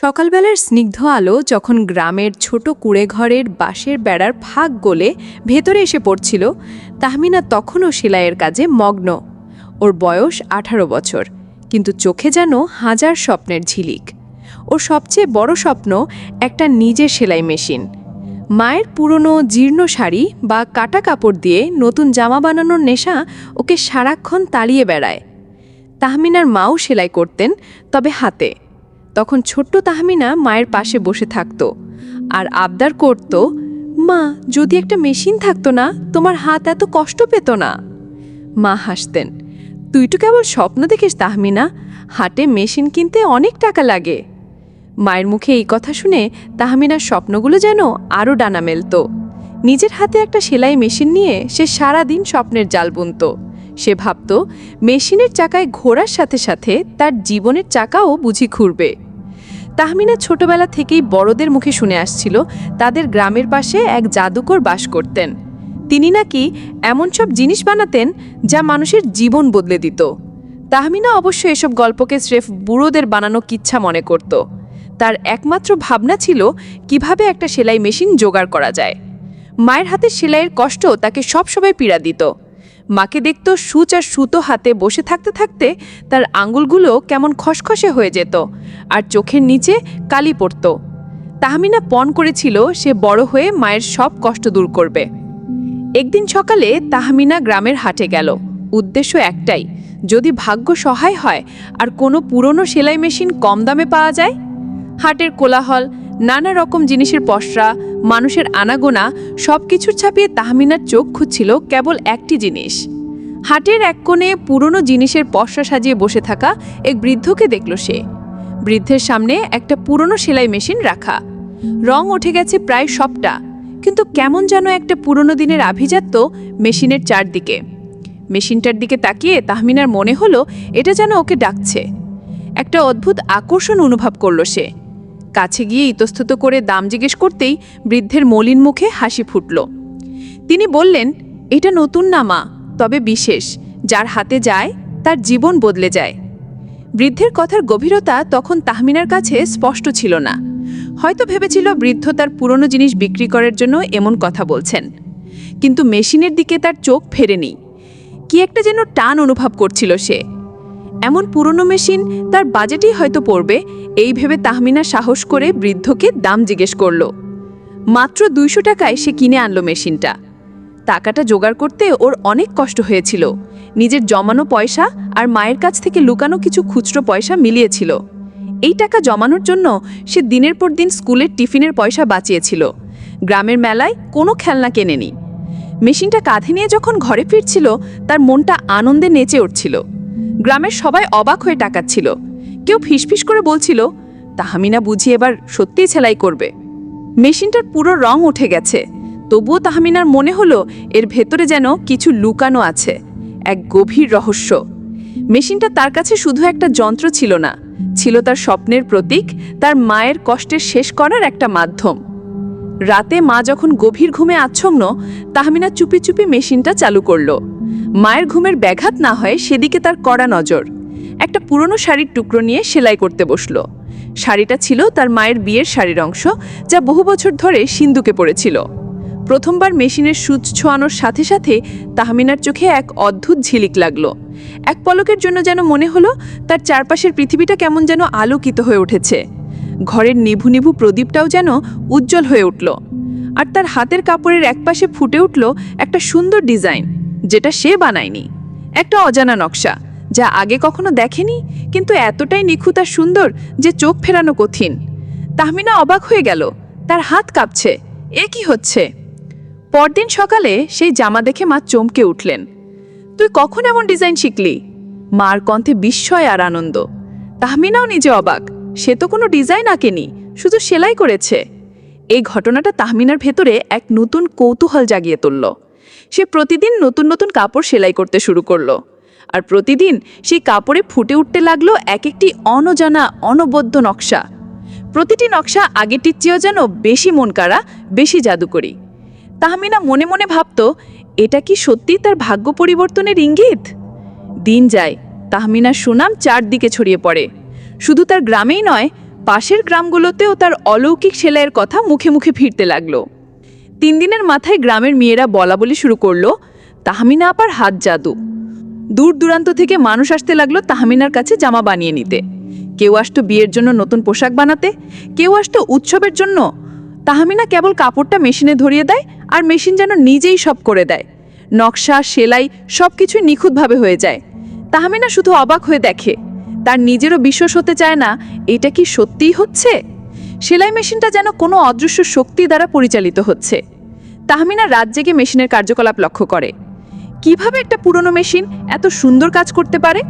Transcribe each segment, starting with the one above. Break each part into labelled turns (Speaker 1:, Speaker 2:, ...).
Speaker 1: সকালবেলার স্নিগ্ধ আলো যখন গ্রামের ছোট কুড়ে ঘরের বাঁশের বেড়ার ফাঁক গলে ভেতরে এসে পড়ছিল, তাহমিনা তখনও সেলাইয়ের কাজে মগ্ন। ওর বয়স আঠারো বছর, কিন্তু চোখে যেন হাজার স্বপ্নের ঝিলিক। ওর সবচেয়ে বড় স্বপ্ন একটা নিজের সেলাই মেশিন। মায়ের পুরনো জীর্ণ শাড়ি বা কাটা কাপড় দিয়ে নতুন জামা বানানোর নেশা ওকে সারাক্ষণ তাড়িয়ে বেড়ায়। তাহমিনার মাও সেলাই করতেন, তবে হাতে। তখন ছোট্ট তাহমিনা মায়ের পাশে বসে থাকত আর আবদার করত, মা, যদি একটা মেশিন থাকতো না, তোমার হাত এত কষ্ট পেত না। মা হাসতেন, তুই তো কেবল স্বপ্ন দেখিস তাহমিনা, হাটে মেশিন কিনতে অনেক টাকা লাগে। মায়ের মুখে এই কথা শুনে তাহমিনার স্বপ্নগুলো যেন আরও ডানা মেলত। নিজের হাতে একটা সেলাই মেশিন নিয়ে সে সারা দিন স্বপ্নের জাল বুনত। সে ভাবত, মেশিনের চাকায় ঘোরার সাথে সাথে তার জীবনের চাকাও বুঝি ঘুরবে। তাহমিনা ছোটবেলা থেকেই বড়দের মুখে শুনে আসছিল তাদের গ্রামের পাশে এক জাদুকর বাস করতেন। তিনি নাকি এমন সব জিনিস বানাতেন যা মানুষের জীবন বদলে দিত। তাহমিনা অবশ্য এসব গল্পকে স্রেফ বুড়োদের বানানো কিচ্ছা মনে করত। তার একমাত্র ভাবনা ছিল কীভাবে একটা সেলাই মেশিন জোগাড় করা যায়। মায়ের হাতে সেলাইয়ের কষ্ট তাকে সবসময় পীড়া দিত। মাকে দেখত সূচ আর সুতো হাতে বসে থাকতে থাকতে তার আঙুলগুলো কেমন খসখসে হয়ে যেত আর চোখের নিচে কালি পড়ত। তাহমিনা পণ করেছিল সে বড় হয়ে মায়ের সব কষ্ট দূর করবে। একদিন সকালে তাহমিনা গ্রামের হাটে গেল। উদ্দেশ্য একটাই, যদি ভাগ্য সহায় হয়, আর কোনো পুরনো সেলাই মেশিন কম দামে পাওয়া যায়? হাটের কোলাহল নানা রকম জিনিসের পশরা মানুষের আনাগোনা সব কিছুর ছাপিয়ে তাহমিনার চোখ খুঁজছিল কেবল একটি জিনিস। হাটের এক কোণে পুরনো জিনিসের পশরা সাজিয়ে বসে থাকা এক বৃদ্ধকে দেখল সে। বৃদ্ধের সামনে একটা পুরনো সেলাই মেশিন রাখা। রং উঠে গেছে প্রায় সবটা, কিন্তু কেমন যেন একটা পুরনো দিনের আভিজাত্য মেশিনের চারদিকে। মেশিনটার দিকে তাকিয়ে তাহমিনার মনে হলো, এটা যেন ওকে ডাকছে। একটা অদ্ভুত আকর্ষণ অনুভব করল সে। কাছে গিয়ে ইতস্তত করে দাম জিজ্ঞেস করতেই বৃদ্ধের মলিন মুখে হাসি ফুটল। তিনি বললেন, এটা নতুন না মা, তবে বিশেষ। যার হাতে যায়, তার জীবন বদলে যায়। বৃদ্ধের কথার গভীরতা তখন তাহমিনার কাছে স্পষ্ট ছিল না। হয়তো ভেবেছিল বৃদ্ধ তার পুরনো জিনিস বিক্রি করার জন্য এমন কথা বলছেন। কিন্তু মেশিনের দিকে তার চোখ ফেরেনি। কি একটা যেন টান অনুভব করছিল সে। এমন পুরনো মেশিন তার বাজেটেই হয়তো পড়বে, এই ভেবে তাহমিনা সাহস করে বৃদ্ধকে দাম জিজ্ঞেস করল। মাত্র দুইশো টাকায় সে কিনে আনলো মেশিনটা। টাকাটা জোগাড় করতে ওর অনেক কষ্ট হয়েছিল। নিজের জমানো পয়সা আর মায়ের কাছ থেকে লুকানো কিছু খুচরো পয়সা মিলিয়েছিল। এই টাকা জমানোর জন্য সে দিনের পর দিন স্কুলের টিফিনের পয়সা বাঁচিয়েছিল। গ্রামের মেলায় কোনো খেলনা কেনেনি। মেশিনটা কাঁধে নিয়ে যখন ঘরে ফিরছিল, তার মনটা আনন্দে নেচে উঠছিল। গ্রামের সবাই অবাক হয়ে টাকাচ্ছিল কেউ ফিসফিস করে বলছিল, তাহামিনা বুঝি এবার সত্যিই সেলাই করবে। মেশিনটার পুরো রং উঠে গেছে। তবুও তাহমিনার মনে হলো, এর ভেতরে যেন কিছু লুকানো আছে, এক গভীর রহস্য। মেশিনটা তার কাছে শুধু একটা যন্ত্র ছিল না, ছিল তার স্বপ্নের প্রতীক, তার মায়ের কষ্টের শেষ করার একটা মাধ্যম। রাতে মা যখন গভীর ঘুমে আচ্ছন্ন, তাহমিনা চুপি চুপি মেশিনটা চালু করল। মায়ের ঘুমের ব্যাঘাত না হয় সেদিকে তার কড়া নজর। একটা পুরনো শাড়ির টুকরো নিয়ে সেলাই করতে বসল। শাড়িটা ছিল তার মায়ের বিয়ের শাড়ির অংশ, যা বহু বছর ধরে সিন্ধুকে পড়েছিল। প্রথমবার মেশিনের সুচ ছোঁয়ানোর সাথে সাথে তাহমিনার চোখে এক অদ্ভুত ঝিলিক লাগল। এক পলকের জন্য যেন মনে হলো, তার চারপাশের পৃথিবীটা কেমন যেন আলোকিত হয়ে উঠেছে। ঘরের নিভু নিভু প্রদীপটাও যেন উজ্জ্বল হয়ে উঠল। আর তার হাতের কাপড়ের একপাশে ফুটে উঠল একটা সুন্দর ডিজাইন। যেটা সে বানায়নি। একটা অজানা নকশা, যা আগে কখনো দেখেনি, কিন্তু এতটাই নিখুঁত আর সুন্দর যে চোখ ফেরানো কঠিন। তাহমিনা অবাক হয়ে গেল, তার হাত কাঁপছে, এ কি হচ্ছে? পরদিন সকালে সেই জামা দেখে মা চমকে উঠলেন। তুই কখন এমন ডিজাইন শিখলি? মার কণ্ঠে বিস্ময় আর আনন্দ। তাহমিনাও নিজে অবাক, সে তো কোনো ডিজাইন আঁকেনি, শুধু সেলাই করেছে। এই ঘটনাটা তাহমিনার ভেতরে এক নতুন কৌতূহল জাগিয়ে তুলল। সে প্রতিদিন নতুন নতুন কাপড় সেলাই করতে শুরু করল। আর প্রতিদিন সেই কাপড়ে ফুটে উঠতে লাগল এক একটি অনজানা, অনবদ্য নকশা। প্রতিটি নকশা আগেরটির চেয়েও যেন বেশি মন কাড়া, বেশি জাদুকরি। তাহমিনা মনে মনে ভাবত, এটা কি সত্যি তার ভাগ্য পরিবর্তনের ইঙ্গিত? দিন যায়, তাহমিনার সুনাম চারদিকে ছড়িয়ে পড়ে। শুধু তার গ্রামেই নয়,
Speaker 2: পাশের গ্রামগুলোতেও তার অলৌকিক সেলাইয়ের কথা মুখে মুখে ফিরতে লাগল। তিন দিনের মাথায় গ্রামের মেয়েরা বলা বলি শুরু করল, তাহমিনা আপার হাত জাদু। দূর দূরান্ত থেকে মানুষ আসতে লাগল তাহমিনার কাছে জামা বানিয়ে নিতে। কেউ আসতো বিয়ের জন্য নতুন পোশাক বানাতে, কেউ আসতো উৎসবের জন্য। তাহমিনা কেবল কাপড়টা মেশিনে ধরিয়ে দেয় আর মেশিন যেন নিজেই সব করে দেয়। নকশা, সেলাই সব কিছুই নিখুঁতভাবে হয়ে যায়। তাহমিনা শুধু অবাক হয়ে দেখে, তার নিজেরও বিশ্বাস হতে চায় না, এটা কি সত্যিই হচ্ছে? সেলাই মেশিনটা যেন কোনো অদৃশ্য শক্তি দ্বারা পরিচালিত হচ্ছে। তাহমিনা রাত জেগে মেশিনের কার্যকলাপ লক্ষ্য করে। কীভাবে একটা পুরনো মেশিন এত সুন্দর কাজ করতে পারে?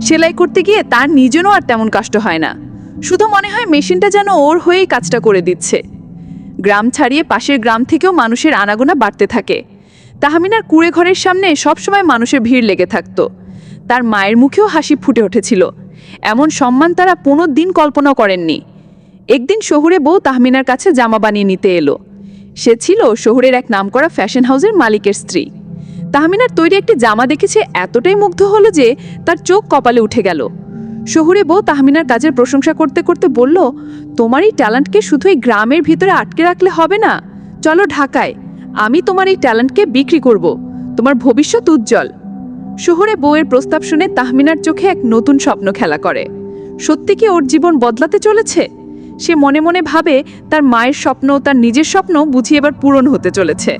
Speaker 2: সেলাই করতে গিয়ে তার নিজেরও আর তেমন কষ্ট হয় না। শুধু মনে হয় মেশিনটা যেন ওর হয়েই কাজটা করে দিচ্ছে। গ্রাম ছাড়িয়ে পাশের গ্রাম থেকেও মানুষের আনাগোনা বাড়তে থাকে। তাহমিনার কুড়ে ঘরের সামনে সবসময় মানুষের ভিড় লেগে থাকতো। তার মায়ের মুখেও হাসি ফুটে উঠেছিল। এমন সম্মান তারা পনেরো দিন কল্পনা করেননি। একদিন শহুরে বউ তাহমিনার কাছে জামা বানিয়ে নিতে এলো। সে ছিল শহরের এক নামকরা ফ্যাশন হাউসের মালিকের স্ত্রী। তাহমিনার তৈরি একটি জামা দেখেছে এতটাই মুগ্ধ হলো যে তার চোখ কপালে উঠে গেল। শহুরে বউ তাহমিনার কাজের প্রশংসা করতে করতে বলল, তোমার এই ট্যালেন্টকে শুধু এই গ্রামের ভিতরে আটকে রাখলে হবে না। চলো ঢাকায়, আমি তোমার এই ট্যালেন্টকে বিক্রি করব। তোমার ভবিষ্যৎ উজ্জ্বল। শহরে বউয়ের প্রস্তাব শুনে তাহমিনার চোখে এক নতুন স্বপ্ন খেলা করে। সত্যি কি ওর জীবন বদলাতে চলেছে? সে মনে মনে ভাবে তার মায়ের স্বপ্ন তার নিজের স্বপ্ন বুঝি এবার পূরণ হতে চলেছে।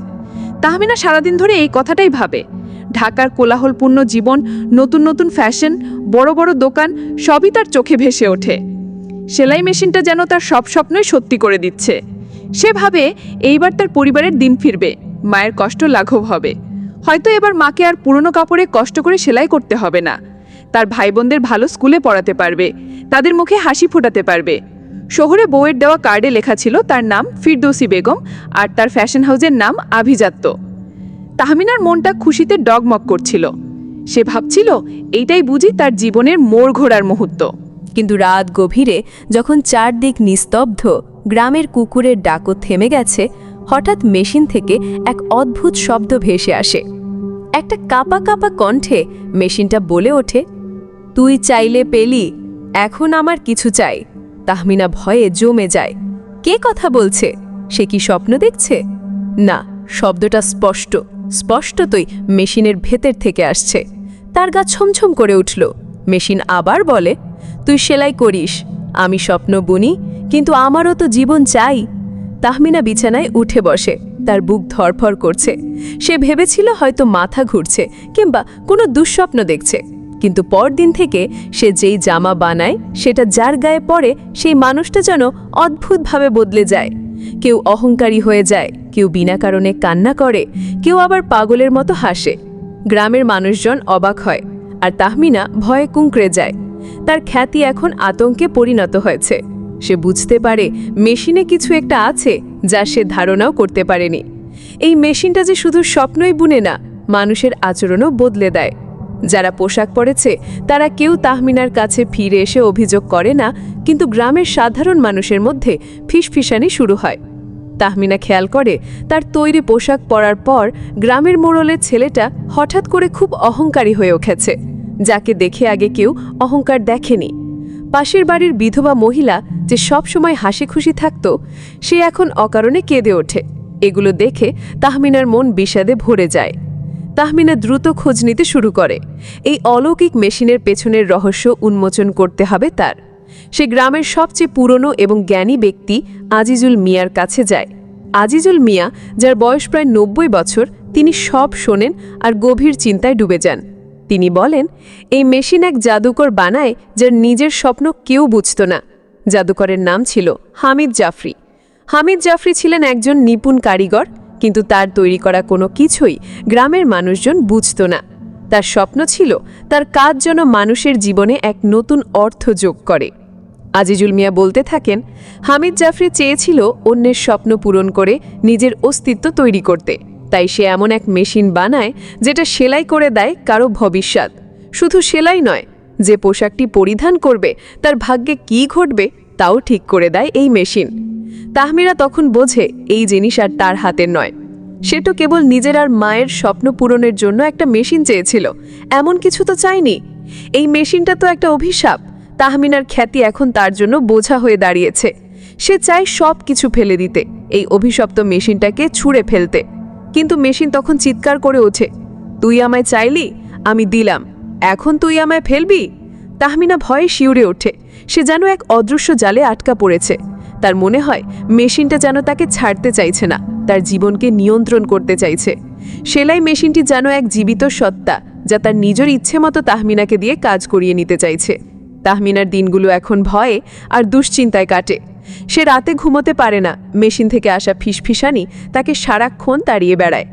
Speaker 2: তাহমিনা সারাদিন ধরে এই কথাটাই ভাবে। ঢাকার কোলাহলপূর্ণ জীবন, নতুন নতুন ফ্যাশন, বড় বড় দোকান, সবই তার চোখে ভেসে ওঠে। সেলাই মেশিনটা যেন তার সব স্বপ্নই সত্যি করে দিচ্ছে। সে ভাবে এইবার তার পরিবারের দিন ফিরবে, মায়ের কষ্ট লাঘব হবে। হয়তো এবার মাকে আর পুরনো কাপড়ে কষ্ট করে সেলাই করতে হবে না। তার ভাই বোনদের ভালো স্কুলে পড়াতে পারবে, তাদের মুখে হাসি ফোটাতে পারবে। শহরে বউয়ের দেওয়া কার্ডে লেখা ছিল তার নাম ফিরদৌসি বেগম আর তার ফ্যাশন হাউজের নাম আভিজাত্য। তাহমিনার মনটা খুশিতে ডগমগ করছিল। সে ভাবছিল, এইটাই বুঝি তার জীবনের মোড় ঘোরার মুহূর্ত।
Speaker 1: কিন্তু রাত গভীরে যখন চারদিক নিস্তব্ধ, গ্রামের কুকুরের ডাকও থেমে গেছে, হঠাৎ মেশিন থেকে এক অদ্ভুত শব্দ ভেসে আসে। একটা কাপা কাপা কণ্ঠে মেশিনটা বলে ওঠে, তুই চাইলে পেলি, এখন আমার কিছু চাই। তাহমিনা ভয়ে জমে যায়। কে কথা বলছে? সে কি স্বপ্ন দেখছে? না, শব্দটা স্পষ্ট। স্পষ্টতই মেশিনের ভেতর থেকে আসছে। তার গা ছমছম করে উঠল। মেশিন আবার বলে, তুই সেলাই করিস। আমি স্বপ্ন বুনি, কিন্তু আমারও তো জীবন চাই। তাহমিনা বিছানায় উঠে বসে। তার বুক ধরফর করছে। সে ভেবেছিল হয়তো মাথা ঘুরছে, কিংবা কোনো দুঃস্বপ্ন দেখছে। কিন্তু পরদিন থেকে সে যেই জামা বানায়, সেটা যার গায়ে পড়ে, সেই মানুষটা যেন অদ্ভুতভাবে বদলে যায়। কেউ অহংকারী হয়ে যায়, কেউ বিনা কারণে কান্না করে, কেউ আবার পাগলের মতো হাসে। গ্রামের মানুষজন অবাক হয়, আর তাহমিনা ভয়ে কুঁকড়ে যায়। তার খ্যাতি এখন আতঙ্কে পরিণত হয়েছে। সে বুঝতে পারে মেশিনে কিছু একটা আছে যা সে ধারণাও করতে পারেনি। এই মেশিনটা যে শুধু স্বপ্নই বুনে না, মানুষের আচরণও বদলে দেয়। যারা পোশাক পরেছে, তারা কেউ তাহমিনার কাছে ফিরে এসে অভিযোগ করে না, কিন্তু গ্রামের সাধারণ মানুষের মধ্যে ফিসফিসানি শুরু হয়। তাহমিনা খেয়াল করে, তার তৈরি পোশাক পরার পর গ্রামের মোড়লের ছেলেটা হঠাৎ করে খুব অহংকারী হয়ে উঠেছে। যাকে দেখে আগে কেউ অহংকার দেখেনি। পাশের বাড়ির বিধবা মহিলা যে সব সময় হাসি খুশি থাকত, সে এখন অকারণে কেঁদে ওঠে। এগুলো দেখে তাহমিনার মন বিষাদে ভরে যায়। তাহমিনা দ্রুত খোঁজ নিতে শুরু করে। এই অলৌকিক মেশিনের পেছনের রহস্য উন্মোচন করতে হবে তার। সে গ্রামের সবচেয়ে পুরনো এবং জ্ঞানী ব্যক্তি আজিজুল মিয়ার কাছে যায়। আজিজুল মিয়া, যার বয়স প্রায় নব্বই বছর, তিনি সব শোনেন আর গভীর চিন্তায় ডুবে যান। তিনি বলেন, এই মেশিন এক জাদুকর বানায় যার নিজের স্বপ্ন কেউ বুঝত না। জাদুকরের নাম ছিল হামিদ জাফরি। হামিদ জাফরি ছিলেন একজন নিপুণ কারিগর কিন্তু তার তৈরি করা কোনো কিছুই গ্রামের মানুষজন বুঝত না। তার স্বপ্ন ছিল তার কাজ যেন মানুষের জীবনে এক নতুন অর্থ যোগ করে। আজিজুল মিয়া বলতে থাকেন, হামিদ জাফরি চেয়েছিল অন্যের স্বপ্ন পূরণ করে নিজের অস্তিত্ব তৈরি করতে। তাই সে এমন এক মেশিন বানায় যেটা সেলাই করে দেয় কারও ভবিষ্যৎ। শুধু সেলাই নয়, যে পোশাকটি পরিধান করবে, তার ভাগ্যে কি ঘটবে তাও ঠিক করে দেয় এই মেশিন। তাহমিরা তখন বোঝে এই জিনিস আর তার হাতের নয়। সে তো কেবল নিজের আর মায়ের স্বপ্ন পূরণের জন্য একটা মেশিন চেয়েছিল। এমন কিছু তো চাইনি এই মেশিনটা তো একটা অভিশাপ। তাহমিনার খ্যাতি এখন তার জন্য বোঝা হয়ে দাঁড়িয়েছে। সে চায় সব কিছু ফেলে দিতে, এই অভিশপ্ত মেশিনটাকে ছুঁড়ে ফেলতে। কিন্তু মেশিন তখন চিৎকার করে ওঠে, তুই আমায় চাইলি? আমি দিলাম। এখন তুই আমায় ফেলবি? তাহমিনা ভয়ে শিউরে ওঠে। সে যেন এক অদৃশ্য জালে আটকা পড়েছে। তার মনে হয়, মেশিনটা যেন তাকে ছাড়তে চাইছে না, তার জীবনকে নিয়ন্ত্রণ করতে চাইছে। সেলাই মেশিনটি যেন এক জীবিত সত্তা, যা তার নিজের ইচ্ছে মতো তাহমিনাকে দিয়ে কাজ করিয়ে নিতে চাইছে। তাহমিনার দিনগুলো এখন ভয়ে আর দুশ্চিন্তায় কাটে। সে রাতে ঘুমোতে পারে না, মেশিন থেকে আসা ফিসফিসানি তাকে সারাক্ষণ তাড়িয়ে বেড়ায়।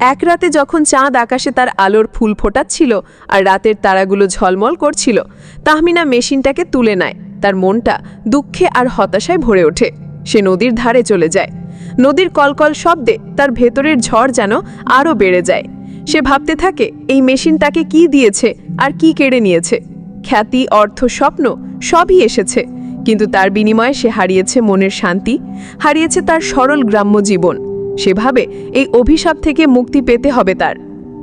Speaker 1: এক রাতে যখন চাঁদ আকাশে তার আলোর ফুল ফোটাচ্ছিল আর রাতের তারাগুলো ঝলমল করছিল, তাহমিনা মেশিনটাকে তুলে নেয়। তার মনটা দুঃখে আর হতাশায় ভরে ওঠে। সে নদীর ধারে চলে যায়। নদীর কলকল শব্দে তার ভেতরের ঝড় যেন আরও বেড়ে যায়। সে ভাবতে থাকে, এই মেশিন তাকে কি দিয়েছে আর কি কেড়ে নিয়েছে। খ্যাতি, অর্থ, স্বপ্ন সবই এসেছে। কিন্তু তার বিনিময়ে সে হারিয়েছে মনের শান্তি, হারিয়েছে তার সরল গ্রাম্য জীবন। সেভাবে এই অভিশাপ থেকে মুক্তি পেতে হবে তার।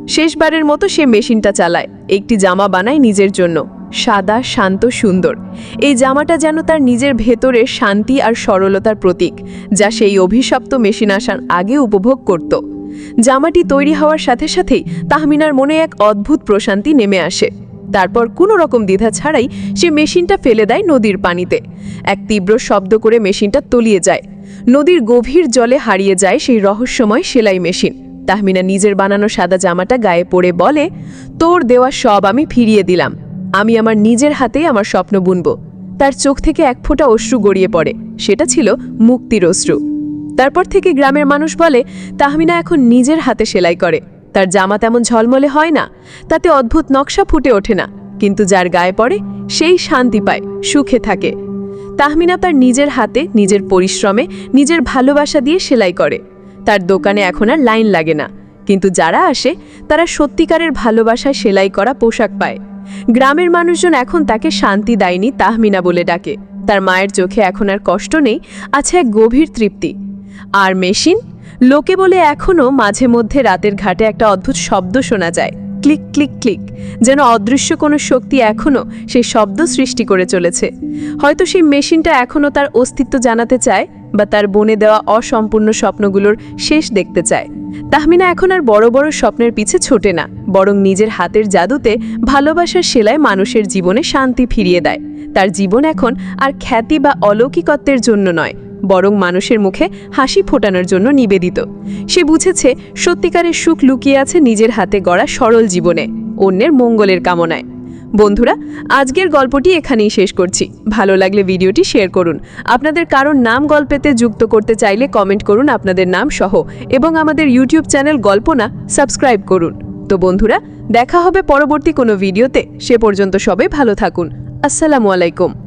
Speaker 1: শেষবারের মতো সে মেশিনটা চালায়, একটি জামা বানায় নিজের জন্য। সাদা, শান্ত, সুন্দর। এই জামাটা যেন তার নিজের ভেতরে শান্তি আর সরলতার প্রতীক, যা সেই অভিশপ্ত মেশিন আসার আগে উপভোগ করত। জামাটি তৈরি হওয়ার সাথে সাথেই তাহমিনার মনে এক অদ্ভুত প্রশান্তি নেমে আসে। তারপর কোনো রকম দ্বিধা ছাড়াই সে মেশিনটা ফেলে দেয় নদীর পানিতে। এক তীব্র শব্দ করে মেশিনটা তলিয়ে যায়। নদীর গভীর জলে হারিয়ে যায় সেই রহস্যময় সেলাই মেশিন। তাহমিনা নিজের বানানো সাদা জামাটা গায়ে পড়ে বলে, তোর দেওয়া সব আমি ফিরিয়ে দিলাম। আমি আমার নিজের হাতেই আমার স্বপ্ন বুনব। তার চোখ থেকে এক ফোঁটা অশ্রু গড়িয়ে পড়ে। সেটা ছিল মুক্তির অশ্রু। তারপর থেকে গ্রামের মানুষ বলে, তাহমিনা এখন নিজের হাতে সেলাই করে। তার জামা তেমন ঝলমলে হয় না। তাতে অদ্ভুত নকশা ফুটে ওঠে না। কিন্তু যার গায়ে পড়ে, সেই শান্তি পায়, সুখে থাকে। তাহমিনা তার নিজের হাতে, নিজের পরিশ্রমে, নিজের ভালোবাসা দিয়ে সেলাই করে। তার দোকানে এখন আর লাইন লাগে না। কিন্তু যারা আসে, তারা সত্যিকারের ভালোবাসায় সেলাই করা পোশাক পায়। গ্রামের মানুষজন এখন তাকে শান্তি দেয়নি তাহমিনা বলে ডাকে। তার মায়ের চোখে এখন আর কষ্ট নেই, আছে এক গভীর তৃপ্তি। আর মেশিন? লোকে বলে এখনও মাঝে মধ্যে রাতের ঘাটে একটা অদ্ভুত শব্দ শোনা যায়। ক্লিক ক্লিক ক্লিক যেন অদৃশ্য কোনো শক্তি এখনও সেই শব্দ সৃষ্টি করে চলেছে। হয়তো সেই মেশিনটা এখনও তার অস্তিত্ব জানাতে চায় বা তার বনে দেওয়া অসম্পূর্ণ স্বপ্নগুলোর শেষ দেখতে চায়। তাহমিনা এখন আর বড় বড় স্বপ্নের পিছে ছোটে না, বরং নিজের হাতের জাদুতে ভালোবাসার সেলায় মানুষের জীবনে শান্তি ফিরিয়ে দেয়। তার জীবন এখন আর খ্যাতি বা অলৌকিকত্বের জন্য নয়। বরং মানুষের মুখে হাসি ফোটানোর জন্য নিবেদিত। সে বুঝেছে, সত্যিকারের সুখ লুকিয়ে আছে নিজের হাতে গড়া সরল জীবনে, অন্যের মঙ্গলের কামনায়। বন্ধুরা, আজকের গল্পটি এখানেই শেষ করছি। ভালো লাগলে ভিডিওটি শেয়ার করুন। আপনাদের কারোর নাম গল্পেতে যুক্ত করতে চাইলে কমেন্ট করুন আপনাদের নাম সহ এবং আমাদের ইউটিউব চ্যানেল গল্পনা সাবস্ক্রাইব করুন। তো বন্ধুরা, দেখা হবে পরবর্তী কোনো ভিডিওতে। সে পর্যন্ত সবাই ভালো থাকুন। আসসালামু আলাইকুম।